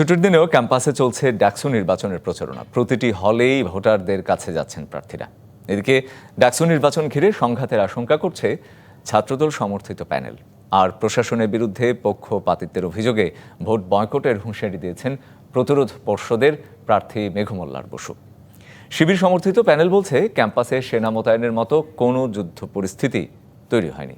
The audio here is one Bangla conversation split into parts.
ছুটির দিনেও ক্যাম্পাসে চলছে ডাকসু নির্বাচনের প্রচারণা। প্রতিটি হলেই ভোটারদের কাছে যাচ্ছেন প্রার্থীরা। এদিকে ডাকসু নির্বাচন ঘিরে সংঘাতের আশঙ্কা করছে ছাত্রদল সমর্থিত প্যানেল। আর প্রশাসনের বিরুদ্ধে পক্ষপাতিত্বের অভিযোগে ভোট বয়কটের হুঁশিয়ারি দিয়েছেন প্রতিরোধ পর্ষদের প্রার্থী মেঘমল্লার বসু। শিবির সমর্থিত প্যানেল বলছে, ক্যাম্পাসে সেনা মোতায়েনের মতো কোনো যুদ্ধ পরিস্থিতি তৈরি হয়নি।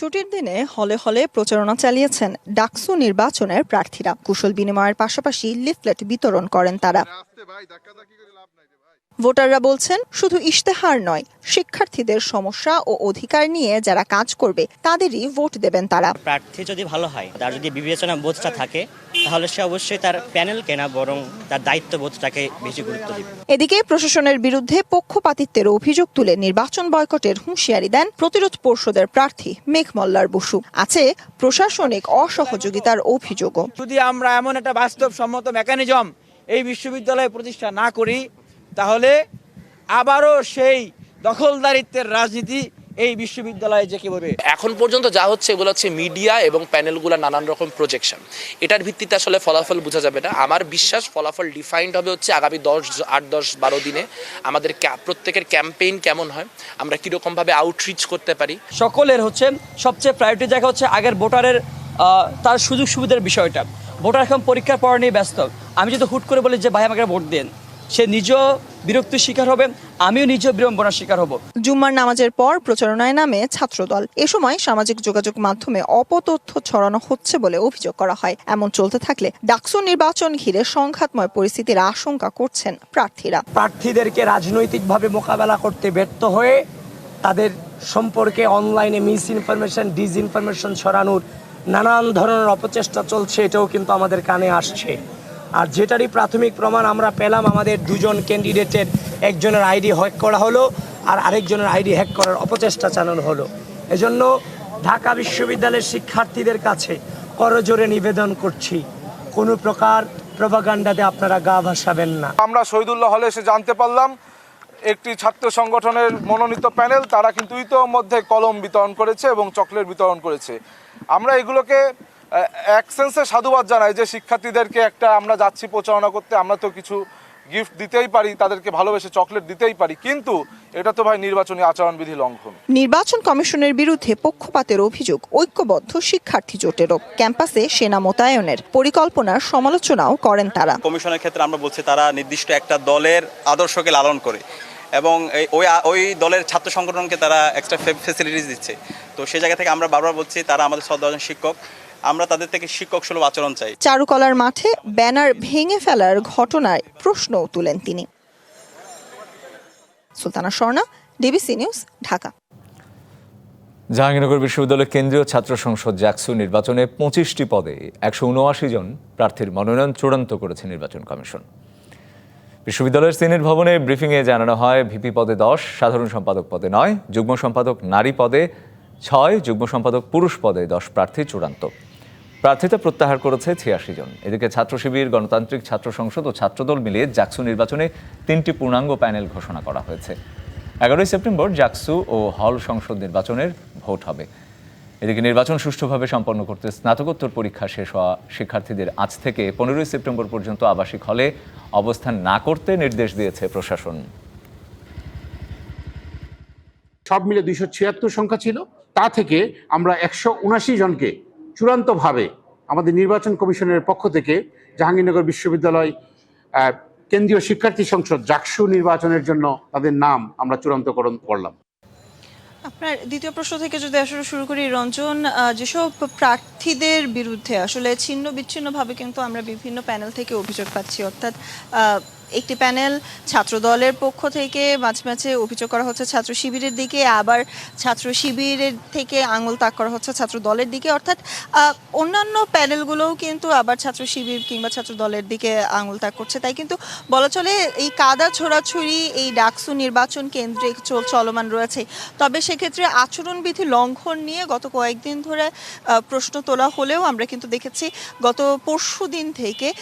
ছুটির দিনে হলে হলে প্রচারণা চালিয়েছেন ডাকসু নির্বাচনের প্রার্থীরা। কুশল বিনিময়ের পাশাপাশি লিফলেট বিতরণ করেন তারা। ভোটাররা বলছেন শুধু ইশতেহার নয় শিক্ষার্থীদের সমস্যা ও অধিকার নিয়ে যারা কাজ করবে তাদেরই ভোট দেবেন তারা। প্রার্থী যদি ভালো হয় তার যদি বিবেচনা বোধটা থাকে তাহলে সে অবশ্যই তার প্যানেল কেনা বরং তার দায়িত্ববোধটাকে বেশি গুরুত্ব দেবে। এদিকে প্রশাসনের বিরুদ্ধে পক্ষপাতিত্বের অভিযোগ তুলে নির্বাচন বয়কটের হুঁশিয়ারি দেন প্রতিরোধ পর্ষদের প্রার্থী মেঘমল্লার বসু। আছে প্রশাসনিক অসহযোগিতার অভিযোগও। যদি আমরা এমন একটা বাস্তবসম্মত মেকানিজম এই বিশ্ববিদ্যালয়ে প্রতিষ্ঠা না করি তাহলে আবারও সেই দখলদারিত্বের রাজনীতি এই বিশ্ববিদ্যালয়ে জেঁকে বলবে? এখন পর্যন্ত যা হচ্ছে এগুলো হচ্ছে মিডিয়া এবং প্যানেলগুলো নানান রকম প্রজেকশন এটার ভিত্তিতে আসলে ফলাফল বোঝা যাবে না। আমার বিশ্বাস ফলাফল ডিফাইন্ড হবে হচ্ছে আগামী দশ আট দশ বারো দিনে। আমাদের প্রত্যেকের ক্যাম্পেইন কেমন হয় আমরা কীরকমভাবে আউটরিচ করতে পারি। সকলের হচ্ছে সবচেয়ে প্রায়োরিটি জায়গা হচ্ছে আগের ভোটারের তার সুযোগ সুবিধার বিষয়টা। ভোটার এখন পরীক্ষার পড়া নিয়ে ব্যস্ত। আমি যদি হুট করে বলি যে ভাই আমাকে ভোট দেন। সে নিজেও বিরক্তির শিকার হবে আমিও নিজেও বিড়ম্বনার শিকার হব। জুম্মার নামাজের পর প্রচারণায় নামে ছাত্রদল। এ সময় সামাজিক যোগাযোগ মাধ্যমে অপতথ্য ছড়ানো হচ্ছে বলে অভিযোগ করা হয়। এমন চলতে থাকলে ডাকসু নির্বাচন ঘিরে সংঘাতময় পরিস্থিতির আশঙ্কা করছেন প্রার্থীরা। প্রার্থীদেরকে রাজনৈতিকভাবে মোকাবেলা করতে ব্যর্থ হয়ে তাদের সম্পর্কে অনলাইনে মিস ইনফরমেশন ডিস ইনফরমেশন ছড়ানোর নানান ধরনের অপচেষ্টা চলছে এটাও কিন্তু আমাদের কানে আসছে। আর যেটারই প্রাথমিক প্রমাণ আমরা পেলাম, আমাদের দুজন ক্যান্ডিডেটের একজনের আইডি হ্যাক করা হলো আর আরেকজনের আইডি হ্যাক করার অপচেষ্টা চালানো হলো। এজন্য ঢাকা বিশ্ববিদ্যালয়ের শিক্ষার্থীদের কাছে করজোরে নিবেদন করছি, কোনো প্রকার প্রভাগান্ডাতে আপনারা গা ভাসাবেন না। আমরা শহীদুল্লাহ হলে এসে জানতে পারলাম, একটি ছাত্র সংগঠনের মনোনীত প্যানেল, তারা কিন্তু ইতোমধ্যে কলম বিতরণ করেছে এবং চকলেট বিতরণ করেছে। আমরা এগুলোকে এক সেন্সে সাধুবাদ জানাই যে শিক্ষার্থীদেরকে একটা আমরা যাচ্ছি প্রচারণা করতে আমরা তো কিছু গিফট দিতেই পারি তাদেরকে ভালোবেসে চকলেট দিতেই পারি কিন্তু এটা তো ভাই নির্বাচনী আচরণবিধি লঙ্ঘন। নির্বাচন কমিশনের বিরুদ্ধে পক্ষপাতের অভিযোগ ঐক্যবদ্ধ শিক্ষার্থী জোটেরও। ক্যাম্পাসে সেনা মোতায়েনের পরিকল্পনার সমালোচনাও করেন তারা। কমিশনের ক্ষেত্রে আমরা বলছি তারা নির্দিষ্ট একটা দলের আদর্শকে লালন করে এবং এই ওই ওই দলের ছাত্র সংগঠনকে তারা এক্সট্রা ফেসিলিটিস দিচ্ছে। তো সেই জায়গা থেকে আমরা বারবার বলছি তারা আমাদের শ্রদ্ধাজন শিক্ষক আমরা তাদের থেকে শিক্ষক সুলভ আচরণ চাই। চারুকলার মাঠে ব্যানার ভেঙে ফেলার ঘটনায় প্রশ্নও তুলেন তিনি। Sultana Swarna DBC news Dhaka. Jahangirnagar বিশ্ববিদ্যালয়ের কেন্দ্রীয় ছাত্র সংসদ জ্যাকসু নির্বাচনে পঁচিশটি পদে একশো উনআশি জন প্রার্থীর মনোনয়ন চূড়ান্ত করেছে নির্বাচন কমিশন। বিশ্ববিদ্যালয়ের সিনেট ভবনে ব্রিফিংয়ে জানানো হয় ভিপি পদে দশ সাধারণ সম্পাদক পদে নয় যুগ্ম সম্পাদক নারী পদে ছয় যুগ্ম সম্পাদক পুরুষ পদে দশ প্রার্থী চূড়ান্ত। প্রার্থিতা প্রত্যাহার করেছে ছিয়াশি জন। এদিকে ছাত্র শিবির, গণতান্ত্রিক ছাত্র সংসদ ও ছাত্রদল মিলিয়ে জাকসু নির্বাচনে তিনটি পূর্ণাঙ্গ প্যানেল ঘোষণা করা হয়েছে। এগারোই সেপ্টেম্বর জাকসু ও হল সংসদ নির্বাচনের ভোট হবে। এদিকে নির্বাচন সুষ্ঠুভাবে সম্পন্ন করতে স্নাতকোত্তর পরীক্ষা শেষ হওয়া শিক্ষার্থীদের আজ থেকে পনেরোই সেপ্টেম্বর পর্যন্ত আবাসিক হলে অবস্থান না করতে নির্দেশ দিয়েছে প্রশাসন। সব মিলে দুইশো ছিয়াত্তর সংখ্যা ছিল। তা থেকে আমরা একশো উনাশি জনকে চূড়ান্তভাবে আমাদের নির্বাচন কমিশনের পক্ষ থেকে জাহাঙ্গীরনগর বিশ্ববিদ্যালয় কেন্দ্রীয় শিক্ষার্থী সংসদ, জাকসু নির্বাচনের জন্য তাদের নাম আমরা চূড়ান্তকরণ করলাম। আপনার দ্বিতীয় প্রশ্ন থেকে যদি আসলে শুরু করি, রঞ্জন যেসব প্রার্থীদের বিরুদ্ধে আসলে ছিন্ন বিচ্ছিন্নভাবে কিন্তু আমরা বিভিন্ন প্যানেল থেকে অভিযোগ পাচ্ছি, অর্থাৎ একটি প্যানেল ছাত্র দলের পক্ষ থেকে মাঝে মাঝে অভিযোগ করা হচ্ছে ছাত্র শিবিরের দিকে, আবার ছাত্র শিবিরের থেকে আঙুল তাক করা হচ্ছে ছাত্র দলের দিকে। অর্থাৎ অন্যান্য প্যানেলগুলোও কিন্তু আবার ছাত্র শিবির কিংবা ছাত্র দলের দিকে আঙুল তাক করছে। তাই কিন্তু বলা চলে, এই কাদা ছোড়াছুড়ি, এই ডাকসু নির্বাচন কেন্দ্রে চল- চলমান রয়েছে। তবে সেক্ষেত্রে আচরণবিধি লঙ্ঘন নিয়ে গত কয়েকদিন ধরে প্রশ্ন তোলা হলেও আমরা কিন্তু দেখেছি, গত পরশু দিন থেকে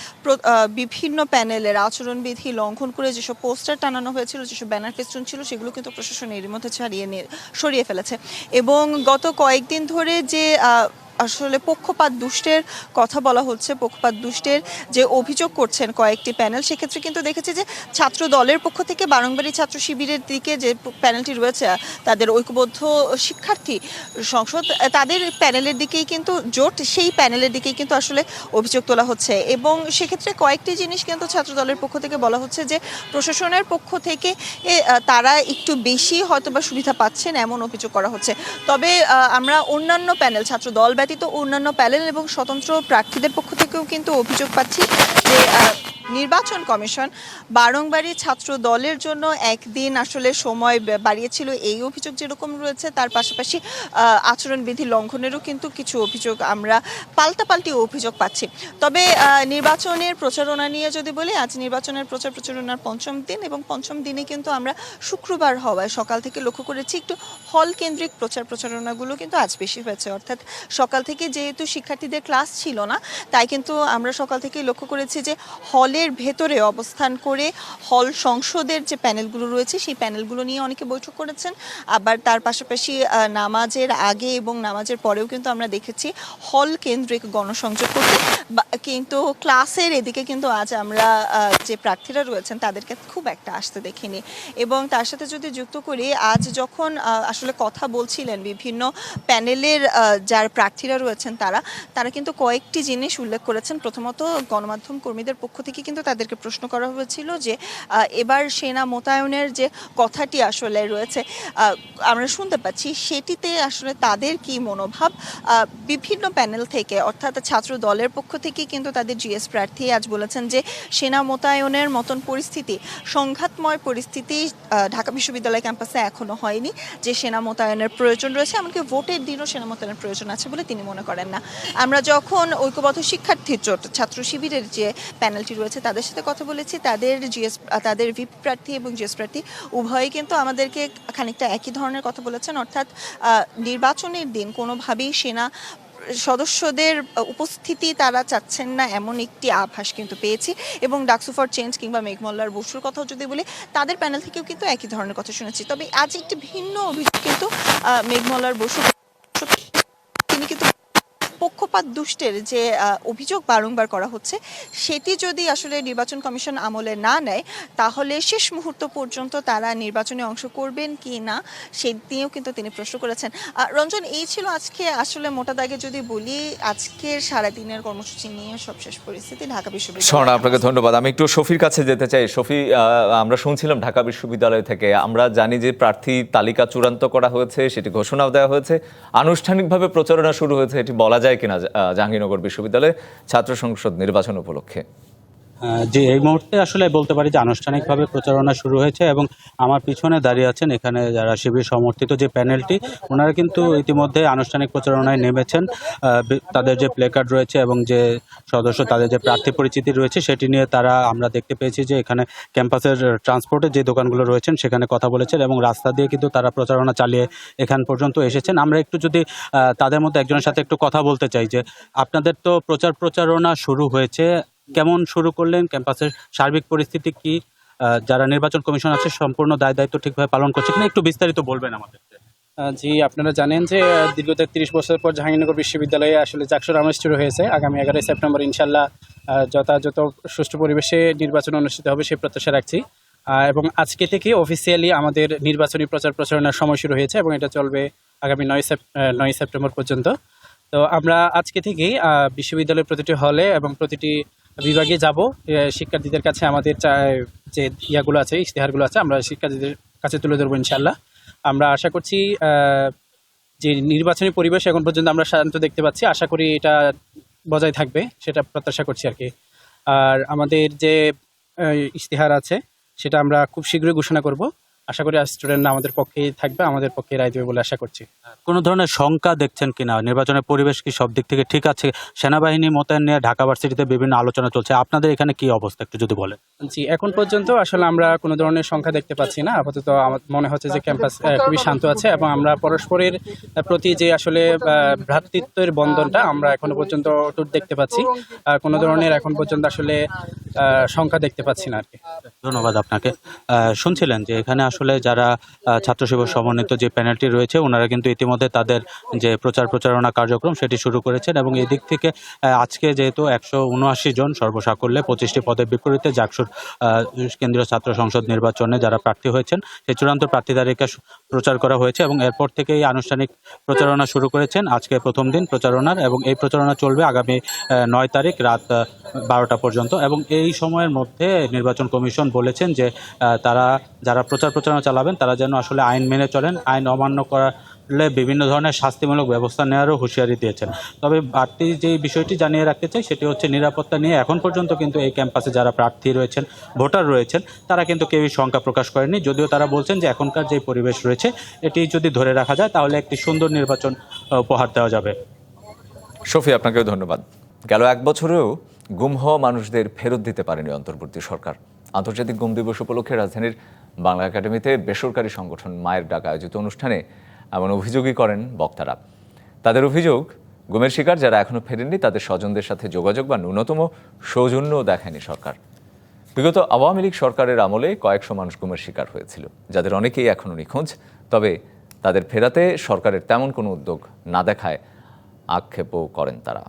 বিভিন্ন প্যানেলের আচরণবিধি লঙ্ঘন করে যেসব পোস্টার টানানো হয়েছিল, যেসব ব্যানার ফেস্টুন ছিল, সেগুলো কিন্তু প্রশাসন এর মধ্যে ছাড়িয়ে নিয়ে, সরিয়ে ফেলেছে। এবং গত কয়েকদিন ধরে যে আসলে পক্ষপাত দুষ্টের কথা বলা হচ্ছে, পক্ষপাত দুষ্টের যে অভিযোগ করছেন কয়েকটি প্যানেল, সেক্ষেত্রে কিন্তু দেখেছি যে ছাত্র দলের পক্ষ থেকে বারংবারই ছাত্র শিবিরের দিকে যে প্যানেলটি রয়েছে, তাদের ঐক্যবদ্ধ শিক্ষার্থী সংসদ, তাদের প্যানেলের দিকেই কিন্তু জোট, সেই প্যানেলের দিকেই কিন্তু আসলে অভিযোগ তোলা হচ্ছে। এবং সেক্ষেত্রে কয়েকটি জিনিস কিন্তু ছাত্র দলের পক্ষ থেকে বলা হচ্ছে যে প্রশাসনের পক্ষ থেকে তারা একটু বেশি হয়তো বা সুবিধা পাচ্ছেন এমন অভিযোগ করা হচ্ছে। তবে আমরা অন্যান্য প্যানেল ছাত্র দল ব্যতীত অন্যান্য প্যানেল এবং স্বতন্ত্র প্রার্থীদের পক্ষ থেকেও কিন্তু অভিযোগ পাচ্ছি যে নির্বাচন কমিশন বারংবারই ছাত্র দলের জন্য একদিন আসলে সময় বাড়িয়েছিল। এই অভিযোগ যেরকম রয়েছে, তার পাশাপাশি আচরণবিধি লঙ্ঘনেরও কিন্তু কিছু অভিযোগ আমরা পাল্টাপাল্টি অভিযোগ পাচ্ছি। তবে নির্বাচনের প্রচারণা নিয়ে যদি বলি, আজ নির্বাচনের প্রচার প্রচারণার পঞ্চম দিন এবং পঞ্চম দিনে কিন্তু আমরা শুক্রবার হওয়ায় সকাল থেকে লক্ষ্য করেছি, একটু হল কেন্দ্রিক প্রচার প্রচারণাগুলো কিন্তু আজ বেশি হয়েছে। অর্থাৎ সকাল থেকে যেহেতু শিক্ষার্থীদের ক্লাস ছিল না, তাই কিন্তু আমরা সকাল থেকে লক্ষ্য করেছি যে হলের ভেতরে অবস্থান করে হল সংসদের যে প্যানেলগুলো রয়েছে, সেই প্যানেলগুলো নিয়ে অনেকে বৈঠক করেছেন। আবার তার পাশাপাশি নামাজের আগে এবং নামাজের পরেও কিন্তু আমরা দেখেছি হল কেন্দ্রিক গণসংযোগ করতে। কিন্তু ক্লাসের এদিকে কিন্তু আজ আমরা যে প্রার্থীরা রয়েছেন তাদেরকে খুব একটা আসতে দেখিনি। এবং তার সাথে যদি যুক্ত করি, আজ যখন আসলে কথা বলছিলেন বিভিন্ন প্যানেলের যার প্রার্থীরা রয়েছেন তারা তারা কিন্তু কয়েকটি জিনিস উল্লেখ করেছেন। প্রথমত গণমাধ্যম কর্মীদের পক্ষ থেকে কিন্তু তাদেরকে প্রশ্ন করা হয়েছিল যে এবার সেনা মোতায়েনের যে কথাটি আসলে রয়েছে আমরা শুনতে পাচ্ছি সেটিতে আসলে তাদের কি মনোভাব? বিভিন্ন প্যানেল থেকে, অর্থাৎ ছাত্র দলের পক্ষ থেকে কিন্তু তাদের জিএস প্রার্থী আজ বলেছেন যে, সেনা মোতায়েনের মতন পরিস্থিতি, সংঘাতময় পরিস্থিতি ঢাকা বিশ্ববিদ্যালয় ক্যাম্পাসে এখনও হয়নি যে সেনা মোতায়েনের প্রয়োজন রয়েছে। এমনকি ভোটের দিনও সেনা মোতায়েনের প্রয়োজন আছে বলে তিনি মনে করেন না। আমরা যখন ঐক্যবদ্ধ শিক্ষার্থী জোট, ছাত্র শিবিরের যে প্যানেলটি রয়েছে তাদের সাথে কথা বলেছি, তাদের জিএস, তাদের ভিপ প্রার্থী এবং জিএস প্রার্থী উভয়ই কিন্তু আমাদেরকে খানিকটা একই ধরনের কথা বলেছেন। অর্থাৎ নির্বাচনের দিন কোনোভাবেই সেনা সদস্যদের উপস্থিতি তারা চাচ্ছেন না, এমন একটি আভাস কিন্তু পেয়েছি। এবং ডাকসু ফর চেঞ্জ কিংবা মেঘমল্লার বসুর কথাও যদি বলি, তাদের প্যানেল থেকেও কিন্তু একই ধরনের কথা শুনেছি। তবে আজ একটি ভিন্ন অভিযোগ কিন্তু মেঘমল্লার বসু পক্ষপাত দুষ্টের যে অভিযোগ বারংবার করা হচ্ছে সেটি যদি আসলে নির্বাচন কমিশন আমলে না নেয় তাহলে শেষ মুহূর্ত পর্যন্ত তারা নির্বাচনে অংশ করবেন কি না সে নিয়েও কিন্তু তিনি প্রশ্ন করেছেন। রঞ্জন এই ছিল আজকে আসলে মোটা দাগে যদি বলি আজকের সারাদিনের কর্মসূচি নিয়ে সবশেষ পরিস্থিতি ঢাকা বিশ্ববিদ্যালয়। আপনাকে ধন্যবাদ। আমি একটু শফির কাছে যেতে চাই। আহ, আমরা শুনছিলাম ঢাকা বিশ্ববিদ্যালয় থেকে। আমরা জানি যে প্রার্থী তালিকা চূড়ান্ত করা হয়েছে সেটি ঘোষণাও দেওয়া হয়েছে। আনুষ্ঠানিকভাবে প্রচারণা শুরু হয়েছে এটি বলা যায় কিনা জাহাঙ্গীরনগর বিশ্ববিদ্যালয়ে ছাত্র সংসদ নির্বাচন উপলক্ষে। জি এই মুহূর্তে আসলে বলতে পারি যে আনুষ্ঠানিকভাবে প্রচারণা শুরু হয়েছে এবং আমার পিছনে দাঁড়িয়ে আছেন এখানে যারা শিবির সমর্থিত যে প্যানেলটি, ওনারা কিন্তু ইতিমধ্যে আনুষ্ঠানিক প্রচারণায় নেমেছেন। তাদের যে প্লে কার্ড রয়েছে এবং যে সদস্য, তাদের যে প্রার্থী পরিচিতি রয়েছে, সেটি নিয়ে তারা আমরা দেখতে পেয়েছি যে এখানে ক্যাম্পাসের ট্রান্সপোর্টের যে দোকানগুলো রয়েছেন, সেখানে কথা বলেছেন এবং রাস্তা দিয়ে কিন্তু তারা প্রচারণা চালিয়ে এখান পর্যন্ত এসেছেন। আমরা একটু যদি তাদের মধ্যে একজনের সাথে একটু কথা বলতে চাই যে, আপনাদের তো প্রচার প্রচারণা শুরু হয়েছে কেমন শুরু করলেন ক্যাম্পাসের সার্বিক পরিস্থিতি কি যারা নির্বাচন কমিশন আছে সম্পূর্ণ দায় দায়িত্ব ঠিকভাবে পালন করছে কিনা একটু বিস্তারিত বলবেন আমাদের। জি আপনারা জানেন যে আহ, দীর্ঘ তেত্রিশ বছর পর জাহাঙ্গীরনগর বিশ্ববিদ্যালয়ে আসলে চাকসুর আমেজ শুরু হয়েছে। আগামী এগারোই সেপ্টেম্বর ইনশাল্লাহ যথাযথ সুষ্ঠু পরিবেশে নির্বাচন অনুষ্ঠিত হবে সেই প্রত্যাশা রাখছি। এবং আজকে থেকে অফিসিয়ালি আমাদের নির্বাচনী প্রচার প্রচারণার সময় শুরু হয়েছে এবং এটা চলবে আগামী নয় নয় সেপ্টেম্বর পর্যন্ত। তো আমরা আজকে থেকেই বিশ্ববিদ্যালয়ের প্রতিটি হলে এবং প্রতিটি বিভাগে যাব। শিক্ষার্থীদের কাছে আমাদের যে ইয়াগুলো আছে, ইশতেহারগুলো আছে, আমরা শিক্ষার্থীদের কাছে তুলে ধরবো ইনশাল্লাহ আমরা আশা করছি যে নির্বাচনী পরিবেশ এখন পর্যন্ত আমরা শান্ত দেখতে পাচ্ছি। আশা করি এটা বজায় থাকবে, সেটা প্রত্যাশা করছি আর কি। আর আমাদের যে ইশতেহার আছে, সেটা আমরা খুব শীঘ্রই ঘোষণা করব। আশা করি স্টুডেন্টরা আমাদের পক্ষেই থাকবে আমাদের পক্ষে রায় দেবে বলে আশা করছি। কোনো ধরনের শঙ্কা দেখছেন কিনা? নির্বাচনের পরিবেশ কি সব দিক থেকে ঠিক আছে? সেনাবাহিনী মোতায়েন নিয়ে ঢাকা ভার্সিটিতে বিভিন্ন আলোচনা চলছে। আপনাদের এখানে কি অবস্থা একটু যদি বলেন। জি এখন পর্যন্ত আসলে আমরা কোনো ধরনের সংখ্যা দেখতে পাচ্ছি না। আপাতত আমার মনে হচ্ছে যে ক্যাম্পাস খুবই শান্ত আছে এবং আমরা পরস্পরের প্রতি যে আসলে ভ্রাতৃত্বের বন্ধনটা আমরা এখনও পর্যন্ত অটুট দেখতে পাচ্ছি। কোনো ধরনের এখন পর্যন্ত আসলে আহ, সংখ্যা দেখতে পাচ্ছি না আর কি। ধন্যবাদ আপনাকে। আহ, শুনছিলেন যে এখানে আসলে আসলে যারা আহ, ছাত্র সেবক সমন্বিত যে প্যানেলটি রয়েছে ওনারা কিন্তু ইতিমধ্যে তাদের যে প্রচার প্রচারণা কার্যক্রম সেটি শুরু করেছেন এবং এদিক থেকে আজকে যেহেতু একশো উনআশি জন সর্বসাকল্যে পঁচিশটি পদের বিপরীতে জাকসুর কেন্দ্রীয় ছাত্র সংসদ নির্বাচনে যারা প্রার্থী হয়েছেন সেই চূড়ান্ত প্রার্থী তালিকা প্রচার করা হয়েছে এবং এরপর থেকেই আনুষ্ঠানিক প্রচারণা শুরু করেছেন। আজকে প্রথম দিন প্রচারণার এবং এই প্রচারণা চলবে আগামী নয় তারিখ রাত বারোটা পর্যন্ত এবং এই সময়ের মধ্যে নির্বাচন কমিশন বলেছেন যে তারা যারা প্রচার প্রচারণা চালাবেন, তারা যেন আসলে আইন মেনে চলেন। আইন অমান্য করলে বিভিন্ন ধরনের শাস্তিমূলক ব্যবস্থা নেওয়ারও হুঁশিয়ারি দিয়েছেন। তবে বাড়তি যে বিষয়টি জানিয়ে রাখতে চাই, সেটি হচ্ছে নিরাপত্তা নিয়ে এখন পর্যন্ত কিন্তু এই ক্যাম্পাসে যারা প্রার্থী রয়েছেন, ভোটার রয়েছেন, তারা কিন্তু কেউই শঙ্কা প্রকাশ করেনি যদিও তারা বলছেন যে এখনকার যে পরিবেশ রয়েছে, এটি যদি ধরে রাখা যায়, তাহলে একটি সুন্দর নির্বাচন উপহার দেওয়া যাবে। শফি, আপনাকেও ধন্যবাদ। গেল এক বছরেও গুম হওয়া মানুষদের ফেরত দিতে পারেনি অন্তর্বর্তী সরকার। আন্তর্জাতিক গুম দিবস উপলক্ষে রাজধানীর বাংলা একাডেমিতে বেসরকারি সংগঠন মায়ের ডাক আয়োজিত অনুষ্ঠানে এমন অভিযোগই করেন বক্তারা। তাদের অভিযোগ, গুমের শিকার যারা এখনও ফেরেননি, তাদের স্বজনদের সাথে যোগাযোগ বা ন্যূনতম সৌজন্য দেখায়নি সরকার। বিগত আওয়ামী লীগ সরকারের আমলে কয়েকশো মানুষ গুমের শিকার হয়েছিল, যাদের অনেকেই এখনও নিখোঁজ। তবে তাদের ফেরাতে সরকারের তেমন কোনো উদ্যোগ না দেখায় আক্ষেপও করেন তারা।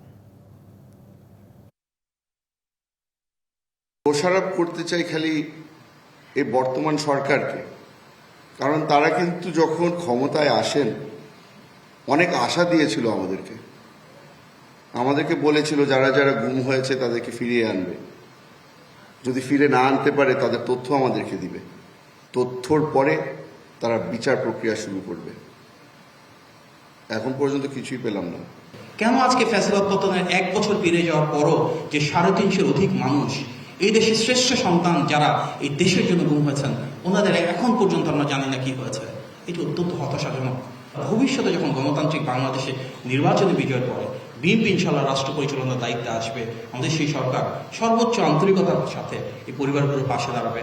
দোষারোপ করতে চাই খালি এই বর্তমান সরকারকে। কারণ তারা কিন্তু যখন ক্ষমতায় আসেন, অনেক আশা দিয়েছিল আমাদেরকে। আমাদেরকে বলেছিল, যারা যারা গুম হয়েছে তাদেরকে ফিরিয়ে আনবে। যদি ফিরে না আনতে পারে, তাদের তথ্য আমাদেরকে দিবে। তথ্যর পরে তারা বিচার প্রক্রিয়া শুরু করবে। এখন পর্যন্ত কিছুই পেলাম না। কেন আজকে ফ্যাসিবাদ পতনের এক বছর পেরিয়ে যাওয়ার পরও যে সাড়ে তিনশোর অধিক মানুষ এই দেশের শ্রেষ্ঠ সন্তান যারা এই দেশের জন্য গুম হয়েছেন, ওনাদের এখন পর্যন্ত আমরা জানি না কি হয়েছে। এটি অত্যন্ত হতাশাজনক। ভবিষ্যতে যখন গণতান্ত্রিক বাংলাদেশে নির্বাচনে বিজয়ের পরে বিএনপি ইনশাল্লাহ রাষ্ট্র পরিচালনার দায়িত্বে আসবে। আমাদের সেই সরকার সর্বোচ্চ আন্তরিকতার সাথে এই পরিবারগুলোর পাশে দাঁড়াবে।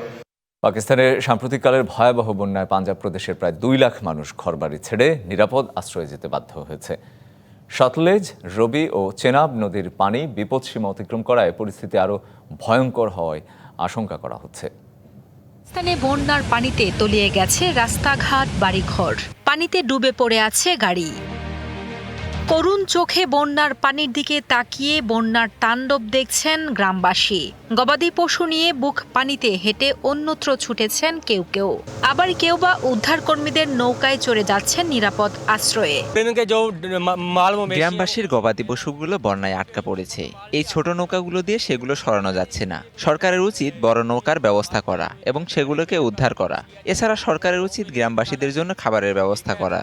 পাকিস্তানের সাম্প্রতিককালের ভয়াবহ বন্যায় পাঞ্জাব প্রদেশের প্রায় দুই লাখ মানুষ ঘরবাড়ি ছেড়ে নিরাপদ আশ্রয়ে যেতে বাধ্য হয়েছে। সতলেজ, রবি ও চেনাব নদীর পানি বিপদসীমা অতিক্রম করায় পরিস্থিতি আরও ভয়ঙ্কর হওয়ায় আশঙ্কা করা হচ্ছে। স্থানে বন্যার পানিতে তলিয়ে গেছে রাস্তাঘাট, বাড়িঘর। পানিতে ডুবে পড়ে আছে গাড়ি। করুণ চোখে বন্যার পানির দিকে তাকিয়ে বন্যার তাণ্ডব দেখছেন গ্রামবাসী। গবাদি পশু নিয়ে বুক পানিতে হেঁটে অন্যত্র ছুটেছেন কেউ কেউ। আবার কেউ বা উদ্ধারকর্মীদের নৌকায় চড়ে যাচ্ছেন নিরাপদ আশ্রয়ে। গ্রামবাসীর গবাদি পশুগুলো বন্যায় আটকা পড়েছে। এই ছোট নৌকাগুলো দিয়ে সেগুলো সরানো যাচ্ছে না। সরকারের উচিত বড় নৌকার ব্যবস্থা করা এবং সেগুলোকে উদ্ধার করা। এছাড়া সরকারের উচিত গ্রামবাসীদের জন্য খাবারের ব্যবস্থা করা।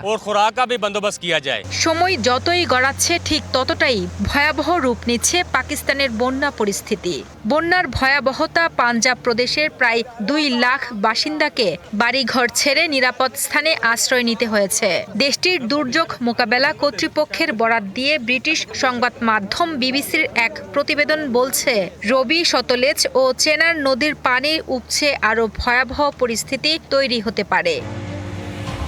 সময় যতই গড়াচ্ছে ঠিক ততটাই ভয়াবহ রূপ নিচ্ছে পাকিস্তানের বন্যা পরিস্থিতি। বন্যার ভয়াবহতা পাঞ্জাব প্রদেশের প্রায় দুই লাখ বাসিন্দাকে বাড়িঘর ছেড়ে নিরাপদ স্থানে আশ্রয় নিতে হয়েছে। দেশটির দুর্যোগ মোকাবেলা কর্তৃপক্ষের বরাত দিয়ে ব্রিটিশ সংবাদ মাধ্যম বিবিসির এক প্রতিবেদন বলছে, রবি সতলেজ ও চেনার নদীর পানি উপছে আরও ভয়াবহ পরিস্থিতি তৈরি হতে পারে।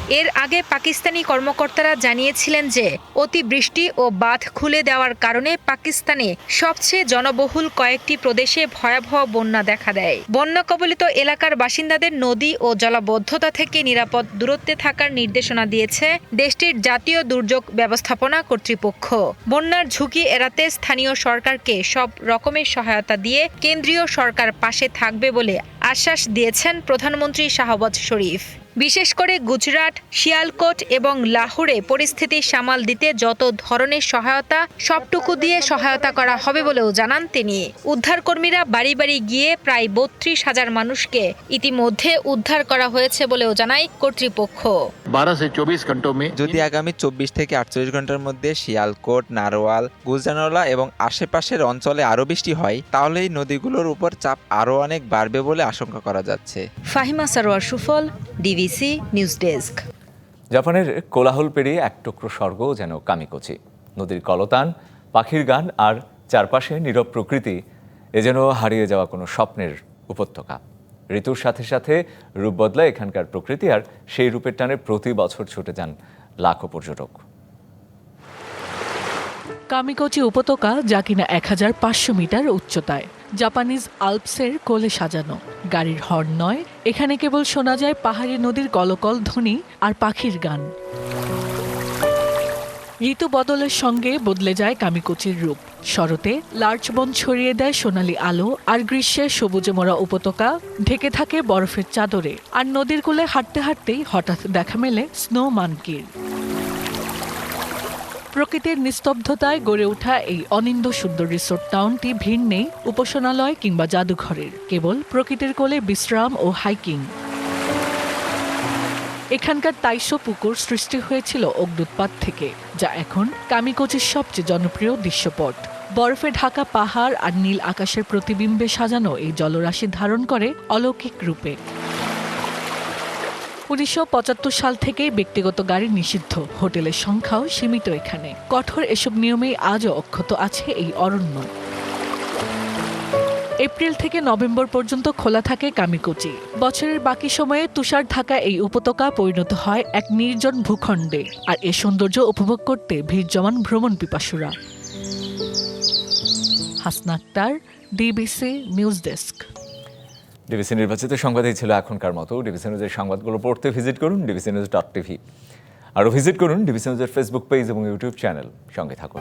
এর আগে পাকিস্তানি কর্মকর্তারা জানিয়েছিলেন যে, অতিবৃষ্টি ও বাঁধ খুলে দেওয়ার কারণে পাকিস্তানে সবচেয়ে জনবহুল কয়েকটি প্রদেশে ভয়াবহ বন্যা দেখা দেয়। বন্যা কবলিত এলাকার বাসিন্দাদের নদী ও জলাবদ্ধতা থেকে নিরাপদ দূরত্বে থাকার নির্দেশনা দিয়েছে দেশটির জাতীয় দুর্যোগ ব্যবস্থাপনা কর্তৃপক্ষ। বন্যার ঝুঁকি এড়াতে স্থানীয় সরকারকে সব রকমের সহায়তা দিয়ে কেন্দ্রীয় সরকার পাশে থাকবে বলে আশ্বাস দিয়েছেন প্রধানমন্ত্রী শাহবাজ শরীফ। বিশেষ করে গুজরাট শিয়ালকোট এবং লাহোরে পরিস্থিতি সামাল দিতে যত ধরনের সহায়তা সবটুকু দিয়ে সহায়তা করা হবে বলেও জানান তিনি। উদ্ধারকর্মীরা বাড়ি বাড়ি গিয়ে প্রায় বত্রিশ হাজার মানুষকে ইতিমধ্যে উদ্ধার করা হয়েছে বলেও জানায় কর্তৃপক্ষ। যদি আগামী চব্বিশ থেকে আটচল্লিশ ঘণ্টার মধ্যে শিয়ালকোট নারোয়াল গুলজানওয়ালা এবং আশেপাশের অঞ্চলে আরও বৃষ্টি হয় তাহলে এই নদীগুলোর উপর চাপ আরও অনেক বাড়বে বলে আশঙ্কা করা যাচ্ছে। ফাহিমা সারোয়ার সুফল ডিভিসি নিউজ ডেস্ক। জাপানের কোলাহল পেরিয়ে এক টুকরো স্বর্গ যেন কামিকচি। নদীর কলতান পাখির গান আর চারপাশে নীরব প্রকৃতি এ যেন হারিয়ে যাওয়া কোনো স্বপ্নের উপত্যকা। ঋতুর সাথে সাথে রূপ বদলায় এখানকার প্রকৃতি আর সেই রূপের টানে প্রতি বছর ছুটে যান লাখো পর্যটক। কামিকচি উপত্যকা যা কিনা এক হাজার পাঁচশো মিটার উচ্চতায়। জাপানিজ আলপসের কোলে সাজানো। গাড়ির হর্ন নয়, এখানে কেবল শোনা যায় পাহাড়ি নদীর কলকল ধ্বনি আর পাখির গান। ঋতু বদলের সঙ্গে বদলে যায় কামিকুচির রূপ। শরতে লার্চ বন ছড়িয়ে দেয় সোনালি আলো, আর গ্রীষ্মে সবুজে মোড়া উপত্যকা ঢেকে থাকে বরফের চাদরে, আর নদীর কোলে হাঁটতে হাঁটতেই হঠাৎ দেখা মেলে স্নো মানকির। প্রকৃতির নিস্তব্ধতায় গড়ে ওঠা এই অনিন্দ সুন্দর রিসোর্ট টাউনটি ভিড় নেই, উপাসনালয় কিংবা জাদুঘরের, কেবল প্রকৃতির কোলে বিশ্রাম ও হাইকিং এখানকার তাইশো পুকুর সৃষ্টি হয়েছিল অগ্নুৎপাত থেকে, যা এখন কামিকোচির সবচেয়ে জনপ্রিয় দৃশ্যপট। বরফে ঢাকা পাহাড় আর নীল আকাশের প্রতিবিম্বে সাজানো এই জলরাশি ধারণ করে অলৌকিক রূপে। উনিশশো পঁচাত্তর সাল থেকেই ব্যক্তিগত গাড়ি নিষিদ্ধ। হোটেলের সংখ্যাও সীমিত এখানে। কঠোর এসব নিয়মেই আজও অক্ষত আছে এই অরণ্য। এপ্রিল থেকে নভেম্বর পর্যন্ত খোলা থাকে কামিকুচি। বছরের বাকি সময়ে তুষার ঢাকা এই উপত্যকা পরিণত হয় এক নির্জন ভূখণ্ডে। আর এ সৌন্দর্য উপভোগ করতে ভিড় জমান ভ্রমণ পিপাসুরা। Hasna Akter DBC news desk. DBC নির্বাচিত সংবাদই ছিল এখনকার মতো। ডিবিসি নিউজের সংবাদগুলো পড়তে ভিজিট করুন, ডিবিসি নিউজ ডট টিভি। আরও ভিজিট করুন ডিবিসি নিউজের ফেসবুক পেজ এবং ইউটিউব চ্যানেল সঙ্গে থাকুন।